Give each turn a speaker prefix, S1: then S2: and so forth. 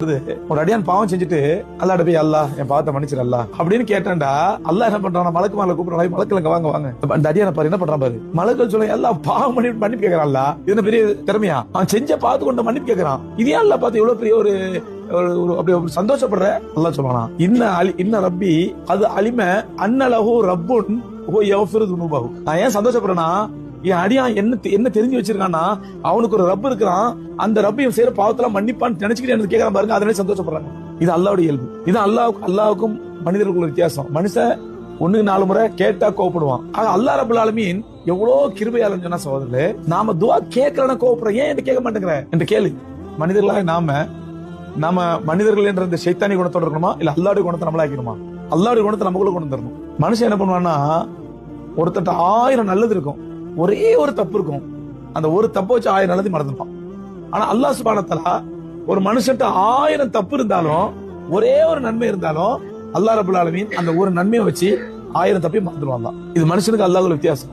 S1: ஒரு அடியான் பாவம் செஞ்சுட்டு அல்லாட போய் அல்லா என் பாவத்தை மன்னிச்சிரு அல்லா அப்படின்னு கேட்டேன்டா அல்லாஹ் என்ன பண்றான்? மலக்கு மேல கூப்பிடுறாங்க மலக்கு வாங்க வாங்க. அந்த அடியான பாரு என்ன பண்றான் பாரு? மலக்கள் சொல்ல எல்லாம் பாவம் பண்ணி மன்னிப்பு கேட்கறான்ல இது என்ன பெரிய திறமையா? அவன் செஞ்ச பார்த்து கொண்டு மன்னிப்பு கேட்கறான் இது ஏன் அல்லா பார்த்து இவ்வளவு பெரிய ஒரு ஒரு- அப்படி சந்தோஷப்படுற? அல்லாஹ் சொல்லலாம் இன்ன அலி இன்ன ரப்பி அது அலிம அன்னலஹு ரப்புன் நான் ஏன் சந்தோஷப்படுறேன்னா என் அடியான் என்ன தெ- என்ன தெரிஞ்சு வச்சிருக்கான்னா அவனுக்கு ஒரு ரப்பு இருக்கிறான். அந்த ரப்பு இவன் செய்யற பாவத்தெல்லாம் மன்னிப்பான்னு நினைச்சுக்கிட்டு எனக்கு கேட்கறான் பாருங்க அதனால சந்தோஷப்படுறாங்க. இது அல்லாவுடைய இயல்பு. இது அல்லாஹ் அல்லாவுக்கும் மனிதர்களுக்குள்ள வித்தியாசம். மனுஷன் ஒண்ணுக்கு நாலு முறை கேட்டா கோவப்படுவான். ஆனா அல்லா ரபுல் ஆலமீன் எவ்வளவு கிருபையாளன் சொன்னா சகோதரர்களே நாம துவா கேட்கலன்னா கோவப்படுறோம். ஏன் என்று கேட்க மாட்டேங்கிற? என்று கேளு. மனிதர்களாக நாம நாம மனிதர்கள் என்ற இந்த சைத்தானி குணத்தோட இருக்கணுமா? இல்ல அல்லாவுடைய குணத்தை நம்மளாக்கணுமா அல்லாவுடைய குணத்தை நமக்குள்ள கொண்டு வந்துடணும் மனுஷன் என்ன பண்ணுவான்னா ஒருத்தட்ட ஆயிரம் நல்லது இருக்கும். ஒரே ஒரு தப்பு இருக்கும். அந்த ஒரு தப்பை வச்சு ஆயிரம் நல்லது மறந்துப்பான். ஆனா அல்லாஹ் சுபானத்தலா ஒரு மனுஷன்ட்ட ஆயிரம் தப்பு இருந்தாலும் ஒரே ஒரு நன்மை இருந்தாலும் அல்லாஹ் ரபுல் ஆலமீன் அந்த ஒரு நன்மையை வச்சு ஆயிரம் தப்பையும் மறந்துடுவான் தான். இது மனுஷனுக்கு அல்லாஹ் வித்தியாசம்.